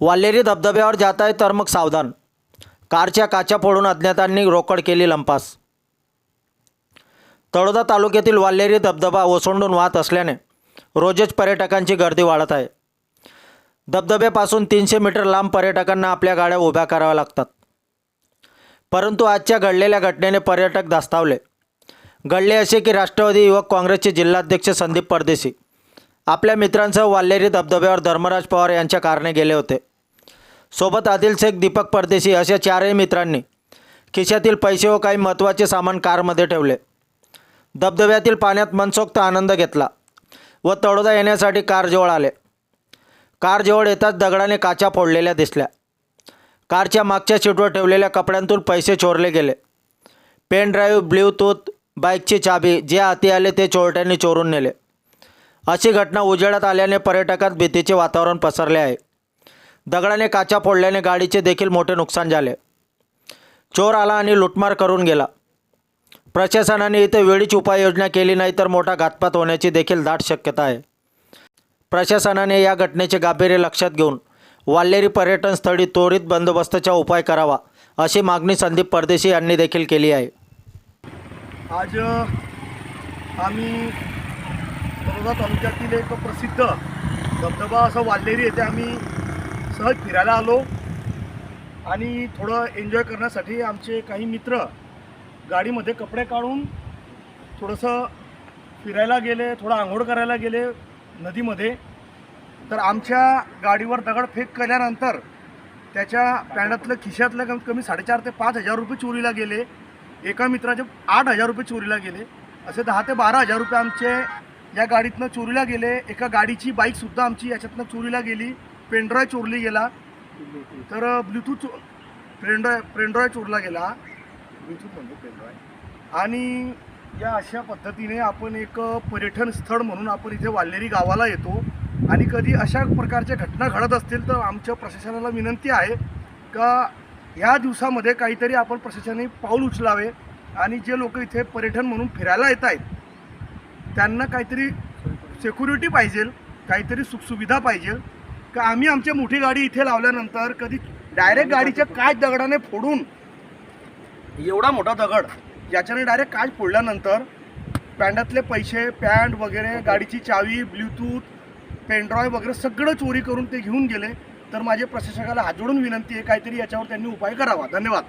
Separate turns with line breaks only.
वाल्हेरी धबधब्यावर जात आहे तर मग सावधान. कारच्या काचा फोडून अज्ञातांनी रोकड केली लंपास. तळोदा तालुक्यातील वाल्हेरी धबधबा ओसंडून वाहत असल्याने रोजच पर्यटकांची गर्दी वाढत आहे. धबधब्यापासून तीनशे मीटर लांब पर्यटकांना आपल्या गाड्या उभ्या कराव्या लागतात. परंतु आजच्या घडलेल्या घटनेने पर्यटक धास्तावले. घडले असे की राष्ट्रवादी युवक काँग्रेसचे जिल्हाध्यक्ष संदीप परदेशी आपल्या मित्रांसह वाल्हेरी धबधब्यावर धर्मराज पवार यांच्या कारणे गेले होते. सोबत आदिल शेख दीपक परदेशी अशा चारही मित्रांनी खिशातील पैसे व काही महत्त्वाचे सामान कारमध्ये ठेवले. धबधब्यातील पाण्यात मनसोक्त आनंद घेतला व तळोदा येण्यासाठी कारजवळ आले. कारजवळ येताच दगडाने काचा फोडलेल्या दिसल्या. कारच्या मागच्या सीटवर ठेवलेल्या कपड्यांतून पैसे चोरले गेले. पेन ड्राईव्ह ब्ल्यूटूथ बाईकची चाबी जे हाती आले ते चोरट्यांनी चोरून नेले. अशी घटना उजेडात आल्याने पर्यटकात भीतीचे वातावरण पसरले आहे. दगडाने काचा फोडल्याने गाडीचे देखील मोठे नुकसान झाले. चोर आला आणि लुटमार करून गेला. प्रशासनाने इथे वेळीच उपाययोजना केली नाही तर मोठा घातपात होण्याची देखील दाट शक्यता आहे. प्रशासनाने या घटनेचे गांभीर्य लक्षात घेऊन वाल्हेरी पर्यटन स्थळी त्वरित बंदोबस्ताचा उपाय करावा अशी मागणी संदीप परदेशी यांनी देखील केली आहे.
आज आम्ही तळोदा तालुक्यातील एक प्रसिद्ध धबधबा असं वाल्हेरी येथे आम्ही सहज फिरायला आलो आणि थोडं एन्जॉय करण्यासाठी आमचे काही मित्र गाडीमध्ये कपडे काढून थोडंसं फिरायला गेले थोडं आंघोळ करायला गेले नदीमध्ये. तर आमच्या गाडीवर दगडफेक केल्यानंतर त्याच्या पॅन्टातलं खिशातलं कमीत कमी साडेचार ते पाच हजार रुपये चोरीला गेले. एका मित्राचे आठ हजार रुपये चोरीला गेले. असे दहा ते बारा हजार रुपये आमचे या गाडीतनं चोरीला गेले. एका गाडीची बाईकसुद्धा आमची याच्यातनं चोरीला गेली. पेनड्रॉय चोरली गेला. तर ब्लूटूथ पेनड्रॉय पेनड्रॉय चोरला गेला. ब्लूटूथ म्हणतो पेनड्रॉय आणि या अशा पद्धतीने आपण एक पर्यटन स्थळ म्हणून आपण इथे वाल्हेरी गावाला येतो. आणि कधी अशा प्रकारच्या घटना घडत असतील तर आमच्या प्रशासनाला विनंती आहे का ह्या दिवसामध्ये काहीतरी आपण प्रशासनाने पाऊल उचलावे आणि जे लोक इथे पर्यटन म्हणून फिरायला येत आहेत त्यांना काहीतरी सेक्युरिटी पाहिजे काहीतरी सुखसुविधा पाहिजे. का आम्ही आमची मोठी गाडी इथे लावल्यानंतर कधी डायरेक्ट गाडीच्या काच दगडाने फोडून एवढा मोठा दगड याच्याने डायरेक्ट काच फोडल्यानंतर पॅन्टातले पैसे पॅन्ट वगैरे गाडीची चावी ब्लूटूथ पेनड्रॉय वगैरे सगळं चोरी करून ते घेऊन गेले. तर माझे प्रशासकाला हात जोडून विनंती आहे काहीतरी याच्यावर त्यांनी उपाय करावा. धन्यवाद.